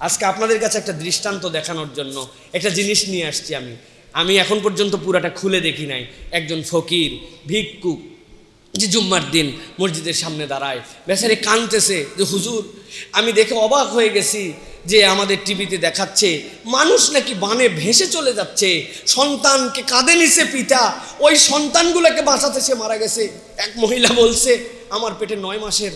আজকে আপনাদের কাছে একটা দৃষ্টান্ত দেখানোর জন্য একটা জিনিস নিয়ে আসছি আমি। আমি এখন পর্যন্ত পুরাটা খুলে দেখি নাই। একজন ফকির, ভিক্ষুক, যে জুম্মার দিন মসজিদের সামনে দাঁড়ায়। বেচারে কানতেছে যে, হুজুর, আমি দেখে অবাক হয়ে গেছি যে আমাদের টিভিতে দেখাচ্ছে, মানুষ নাকি বানে ভেসে চলে যাচ্ছে। সন্তানকে কাঁদে নিছে পিতা ওই সন্তানগুলোকে বাঁচাতে সে মারা গেছে। এক মহিলা বলছে, আমার পেটে নয় মাসের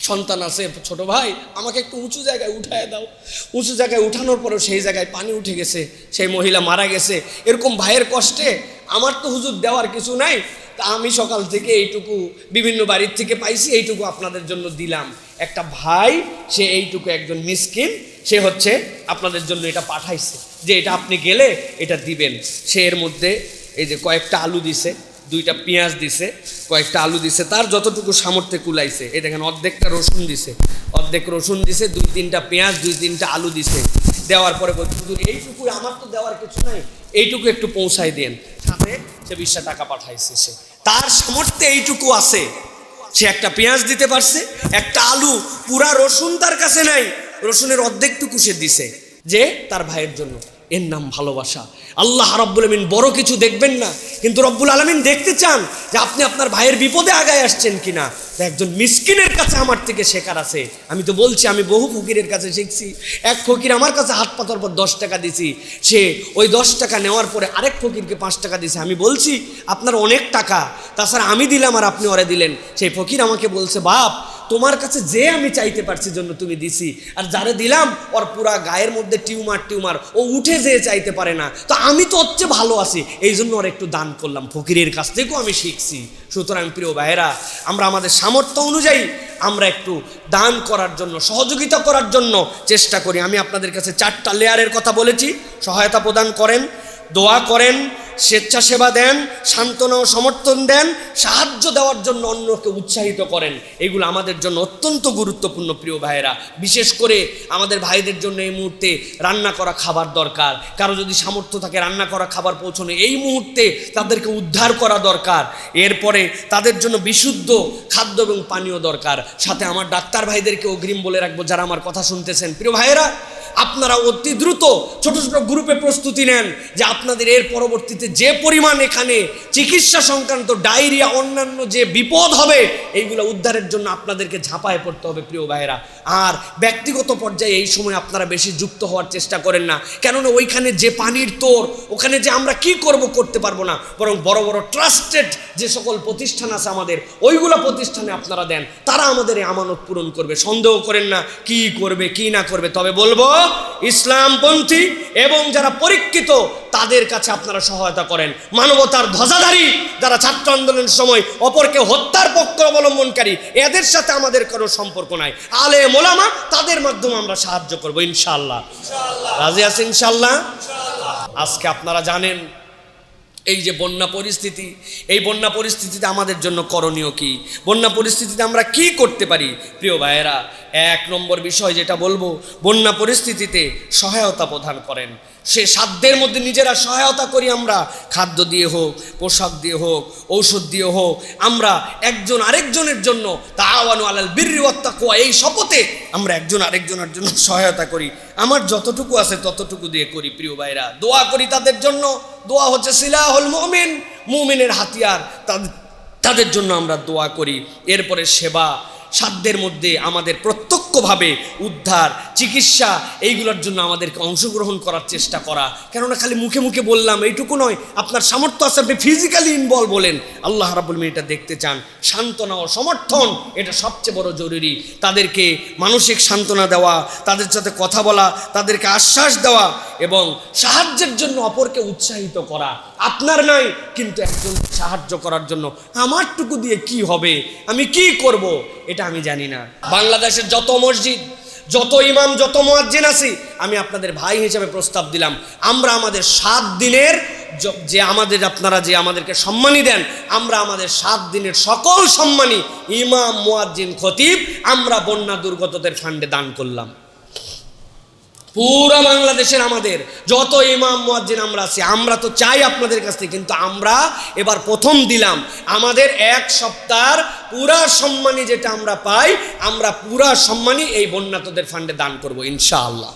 সন্তান আছে, ছোট ভাই, আমাকে একটু উঁচু জায়গায় উঠায় দাও। উঁচু জায়গায় উঠানোর পরেও সেই জায়গায় পানি উঠে গেছে, সেই মহিলা মারা গেছে। এরকম ভাইয়ের কষ্টে আমার তো হুজুর দেওয়ার কিছু নাই। তা আমি সকাল থেকে এইটুকু বিভিন্ন বাড়ির থেকে পাইছি, এইটুকু আপনাদের জন্য দিলাম। একটা ভাই, সে এইটুকু একজন মিসকিন, সে হচ্ছে আপনাদের জন্য এটা পাঠাইছে। যে এটা আপনি গেলে এটা দিবেন। সে এর মধ্যে এই যে কয়েকটা আলু দিছে। দুইটা পেঁয়াজ দিছে, কয়েকটা আলু দিছে, তার যতটুকু সামর্থ্যে কুলাইছে। এই দেখেন, অর্ধেকটা রসুন দিছে। অর্ধেক রসুন দিছে, দুই তিনটা পেঁয়াজ, দুই তিনটা আলু দিছে। দেওয়ার পরে হুজুর এইটুকু আমার তো দেওয়ার কিছু নাই। এইটুকু একটু পৌঁছাই দেন। সাথে সে বিশটা টাকা পাঠাইছে সে। তার সামর্থ্যে এইটুকু আছে। সে একটা পেঁয়াজ দিতে পারছে, একটা আলু, পুরা রসুন তার কাছে নাই। রসুনের অর্ধেকটুকু সে দিছে, যে তার ভাইয়ের জন্য। এর নাম ভালোবাসা। আল্লাহ রব্বুল আলমিন বড় কিছু দেখবেন না, কিন্তু রব্বুল আলমিন দেখতে চান যে আপনি আপনার ভাইয়ের বিপদে আগায় আসছেন কিনা। একজন মিসকিনের কাছে আমার থেকে শেখার আছে। আমি তো বলছি, আমি বহু ফকিরের কাছে শিখছি। এক ফকির আমার কাছে হাত পাতার পর দশ টাকা দিছি। সে ওই দশ টাকা নেওয়ার পরে আরেক ফকিরকে পাঁচ টাকা দিছে। আমি বলছি, আপনার অনেক টাকা, তাছাড়া আমি দিলাম আর আপনি ওরে দিলেন। সেই ফকির আমাকে বলছে, বাপ তোমার কাছে যে আমি চাইতে পারছি জন্য তুমি দিছি। আর যারে দিলাম, ওর পুরা গায়ের মধ্যে টিউমার টিউমার। ও উঠে যেয়ে চাইতে পারে না। তো আমি তো হচ্ছে ভালো আছি। এই জন্য ওর একটু দান করলাম। ফকিরের কাছ থেকেও আমি শিখছি। সুতরাং প্রিয় ভাইয়েরা, আমরা আমাদের সামর্থ্য অনুযায়ী আমরা একটু দান করার জন্য, সহযোগিতা করার জন্য চেষ্টা করি। আমি আপনাদের কাছে চারটা লেয়ারের কথা বলেছি। সহায়তা প্রদান করেন, দোয়া করেন স্বেচ্ছাসেবা দেন, সান্ত্বনা ও সমর্থন দেন, সাহায্য দেওয়ার জন্য অন্যকে উৎসাহিত করেন। এগুলো আমাদের জন্য অত্যন্ত গুরুত্বপূর্ণ, প্রিয় ভাইয়েরা। বিশেষ করে আমাদের ভাইদের জন্য এই মুহূর্তে রান্না করা খাবার দরকার। কারও যদি সামর্থ্য থাকে রান্না করা খাবার পৌঁছানো, এই মুহূর্তে তাদেরকে উদ্ধার করা দরকার। এরপরে তাদের জন্য বিশুদ্ধ খাদ্য এবং পানীয় দরকার। সাথে আমার ডাক্তার ভাইদেরকে অগ্রিম বলে রাখব যারা আমার কথা শুনতেছেন। প্রিয় ভাইয়েরা আপনারা অতি দ্রুত ছোট ছোট গ্রুপে প্রস্তুতি নেন যে আপনাদের এর পরবর্তীতে যে পরিমাণ এখানে চিকিৎসা সংক্রান্ত ডায়রিয়া অন্যান্য যে বিপদ হবে, এইগুলো উদ্ধারের জন্য আপনাদেরকে ঝাঁপায় পড়তে হবে প্রিয় ভাইয়েরা। আর ব্যক্তিগত পর্যায়ে এই সময় আপনারা বেশি যুক্ত হওয়ার চেষ্টা করেন না। কেননা ওইখানে যে পানির তোর, ওখানে যে আমরা কি করব করতে পারব না, বরং বড় বড় ট্রাস্টেড যে সকল প্রতিষ্ঠান আছে আমাদের, ওইগুলো প্রতিষ্ঠানে আপনারা দেন। তারা আমাদের এই আমানত পূরণ করবে। সন্দেহ করেন না কি করবে, কি না করবে, তবে বলব ইসলামপন্থী এবং যারা পরীক্ষিত, তাদের কাছে আপনারা সহায়তা করেন। মানবতার ধ্বজাধারী যারা ছাত্র আন্দোলনের সময় অপরকে হত্যার পক্ষ অবলম্বনকারী, এদের সাথে আমাদের কোনো সম্পর্ক নাই। আলে মোলামা, তাদের মাধ্যমে আমরা সাহায্য করব ইনশাল্লাহ রাজি আছে ইনশাল্লাহ আজকে আপনারা জানেন এই যে বন্যা পরিস্থিতি, এই বন্যা পরিস্থিতিতে আমাদের জন্য করণীয় কি? বন্যা পরিস্থিতিতে আমরা কি করতে পারি? প্রিয় ভাইয়েরা, এক নম্বর বিষয় যেটা বলব, বন্যা পরিস্থিতিতে সহায়তা প্রদান করেন। সে সাধ্যের মধ্যে নিজেরা সহায়তা করি আমরা। খাদ্য দিয়ে হোক, পোশাক দিয়ে হোক, ঔষধ দিয়ে হোক, আমরা একজন আরেকজনের জন্য তা তাওয়ানু আলাল বীর্রি কোয়া এই শপথে আমরা একজন আরেকজনের জন্য সহায়তা করি। আমার যতটুকু আছে ততটুকু দিয়ে করি, প্রিয় ভাইরা দোয়া করি তাদের জন্য। দোয়া হচ্ছে সিলাহুল মুমিন মুমিনের হাতিয়ার। তাদের জন্য আমরা দোয়া করি। এরপরে সেবা সাধ্যের মধ্যে আমাদের প্রত্যক্ষভাবে উদ্ধার, চিকিৎসা, এইগুলোর জন্য আমাদেরকে অংশগ্রহণ করার চেষ্টা করা। কেননা খালি মুখে মুখে বললাম, এইটুকু নয়, আপনার সামর্থ্য আছে, আপনি ফিজিক্যালি ইনভলভ বলেন। আল্লাহ রাবুল এটা দেখতে চান। সান্ত্বনা ও সমর্থন, এটা সবচেয়ে বড় জরুরি। তাদেরকে মানসিক সান্ত্বনা দেওয়া, তাদের সাথে কথা বলা, তাদেরকে আশ্বাস দেওয়া এবং সাহায্যের জন্য অপরকে উৎসাহিত করা। আপনার নয় কিন্তু একজন সাহায্য করার জন্য। আমারটুকু দিয়ে কি হবে? আমি কি করব? এটা আমি জানি না। বাংলাদেশের যত মসজিদ, যত ইমাম, যত মোয়াজ্জিন আছি, আমি আপনাদের ভাই হিসেবে প্রস্তাব দিলাম। আমরা আমাদের সাত দিনের যে আমাদের আপনারা যে আমাদেরকে সম্মানী দেন, আমরা আমাদের সাত দিনের সকল সম্মানী ইমাম, মোয়াজ্জিন, খতিব, আমরা বন্যা দুর্গতদের ফান্ডে দান করলাম। পুরা বাংলাদেশের আমাদের, যত ইমাম, মুয়াজ্জিন আমরা আছি, আমরা তো চাই আপনাদের কাছ থেকে, কিন্তু আমরা এবার প্রথম দিলাম। আমাদের এক সপ্তাহের পুরা সম্মানী যেটা আমরা পাই, আমরা পুরা সম্মানী এই বন্যাতদের ফান্ডে দান করব, ইনশাআল্লাহ।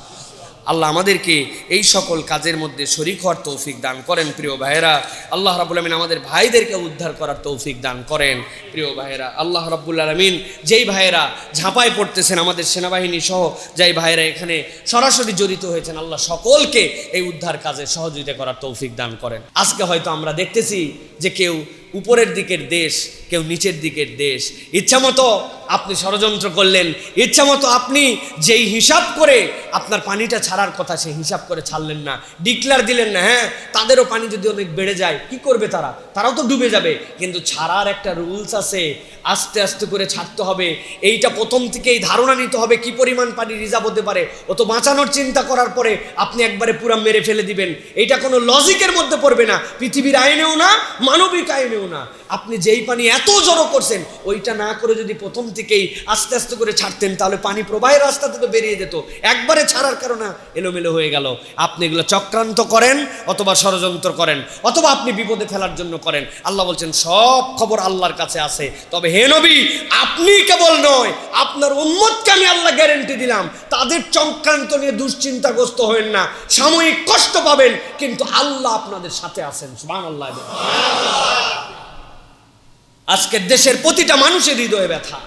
আল্লাহ আমাদেরকে এই সকল কাজের মধ্যে শরিক হওয়ার তৌফিক দান করেন, প্রিয় ভাইয়েরা। আল্লাহ রাবুল আলমিন আমাদের ভাইদেরকে উদ্ধার করার তৌফিক দান করেন, প্রিয় ভাইয়েরা। আল্লাহ রাব্বুল আলমিন যেই ভাইয়েরা ঝাঁপায় পড়তেছেন আমাদের সেনাবাহিনী সহ, যেই ভাইয়েরা এখানে সরাসরি জড়িত হয়েছেন, আল্লাহ সকলকে এই উদ্ধার কাজে সহযোগিতা করার তৌফিক দান করেন। আজকে হয়তো আমরা দেখতেছি যে কেউ উপরের দিকের দেশ, কেউ নিচের দিকের দেশ। ইচ্ছামতো আপনি ষড়যন্ত্র করলেন, ইচ্ছামতো আপনি যেই হিসাব করে আপনার পানিটা ছাড়ার কথা সেই হিসাব করে ছাড়লেন না। ডিক্লার দিলেন না হ্যাঁ তাদেরও পানি যদি অনেক বেড়ে যায়, কি করবে তারা? তারাও তো ডুবে যাবে। কিন্তু ছাড়ার একটা রুলস আছে, আস্তে আস্তে করে ছাড়তে হবে। এইটা প্রথম থেকেই ধারণা নিতে হবে, কি পরিমাণ পানি রিজার্ভ হতে পারে। ও তো বাঁচানোর চিন্তা করার পরে আপনি একবারে পুরা মেরে ফেলে দিবেন। এইটা কোনো লজিকের মধ্যে পড়বে না। পৃথিবীর আইনেও না, মানবিক আইনেও না। আপনি যেই পানি এত জড়ো করছেন, ওইটা না করে যদি প্রথম থেকেই আস্তে আস্তে করে ছাড়তেন, তাহলে পানি প্রবাহের রাস্তা থেকে বেরিয়ে যেত। একবারে ছাড়ার কারণে এলোমেলো হয়ে গেল। আপনি এগুলো চক্রান্ত করেন অথবা ষড়যন্ত্র করেন, অথবা আপনি বিপদে ফেলার জন্য করেন। আল্লাহ বলছেন, সব খবর আল্লাহর কাছে আছে। তবে হে নবী, আপনি কেবল নয়, আপনার উম্মতকে আমি আল্লাহ গ্যারেন্টি দিলাম। তাদের চক্রান্ত নিয়ে দুশ্চিন্তাগ্রস্ত হবেন না। সাময়িক কষ্ট পাবেন, কিন্তু আল্লাহ আপনাদের সাথে আছেন। সুবহান আল্লাহ আজকের দেশের প্রতিটা মানুষের হৃদয়ে ব্যথা।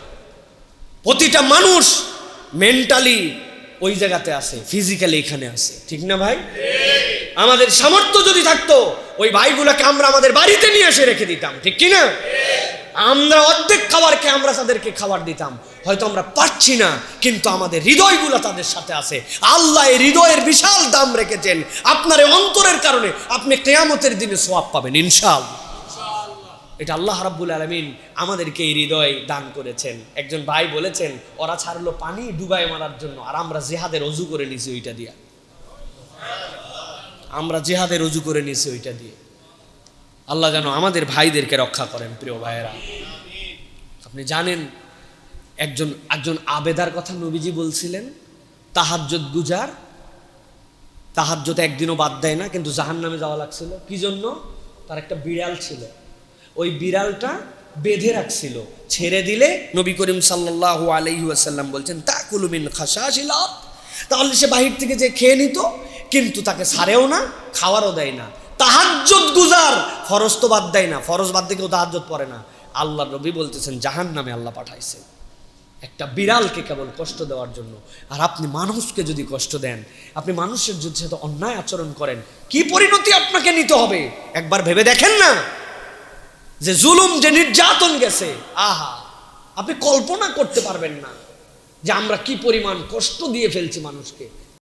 প্রতিটা মানুষ মেন্টালি ওই জায়গাতে আছে ফিজিক্যালি এখানে আছে। ঠিক না ভাই? আমাদের সামর্থ্য যদি থাকতো, ওই ভাইগুলোকে আমরা আমাদের বাড়িতে নিয়ে এসে রেখে দিতাম। ঠিক কি না? আমরা অর্ধেক খাবারকে আমরা তাদেরকে খাবার দিতাম। হয়তো আমরা পাচ্ছি না, কিন্তু আমাদের হৃদয়গুলো তাদের সাথে আছে। আল্লাহ এই হৃদয়ের বিশাল দাম রেখেছেন। আপনার অন্তরের কারণে আপনি কেয়ামতের দিনে সোয়াব পাবেন, ইনশাআল্লাহ। এটা আল্লাহ রাব্বুল আলমিন আমাদেরকে এই হৃদয় দান করেছেন। একজন ভাই বলেছেন, ওরা ছাড়লো পানি ডুবাই মারার জন্য, আর আমরা জেহাদের অজু করে নিছি ওইটা দিয়া। আমরা জেহাদের অজু করে নিছি ওইটা দিয়ে। আল্লাহ যেন আমাদের ভাইদেরকে রক্ষা করেন, প্রিয় ভাইয়েরা। আপনি জানেন, একজন একজন আবেদার কথা নবীজি বলছিলেন তাহাজ্জত গুজার। তাহাজ্জত একদিনও বাদ দেয় না, কিন্তু জাহান নামে যাওয়া লাগছিল। কি জন্য? তার একটা বিড়াল ছিল। ওই বিড়ালটা বেঁধে রাখছিল। ছেড়ে দিলে নবী করিম সাল্লাহ আলহি আসাল্লাম বলছেন তা কুলুমিন খাসা তাহলে সে বাহির থেকে যে খেয়ে নিত, কিন্তু তাকে সারেও না, খাওয়ারও দেয় না। তাহাজ্জত গুজার, ফরজ তো বাদ দেয় না, ফরজ বাদ দিয়ে কেউ তাহাজ্জত পড়ে না। আল্লাহ নবী বলতেছেন জাহান নামে আল্লাহ পাঠাইছে। একটা বিড়ালকে কেবল কষ্ট দেওয়ার জন্য। আর আপনি মানুষকে যদি কষ্ট দেন, আপনি মানুষের যদি সাথে অন্যায় আচরণ করেন, কি পরিণতি আপনাকে নিতে হবে? একবার ভেবে দেখেন না। যে জুলুম যে নির্যাতন গেছে। আহা। আপনি কল্পনা করতে পারবেন না যে আমরা কি পরিমাণ কষ্ট দিয়ে ফেলছি মানুষকে।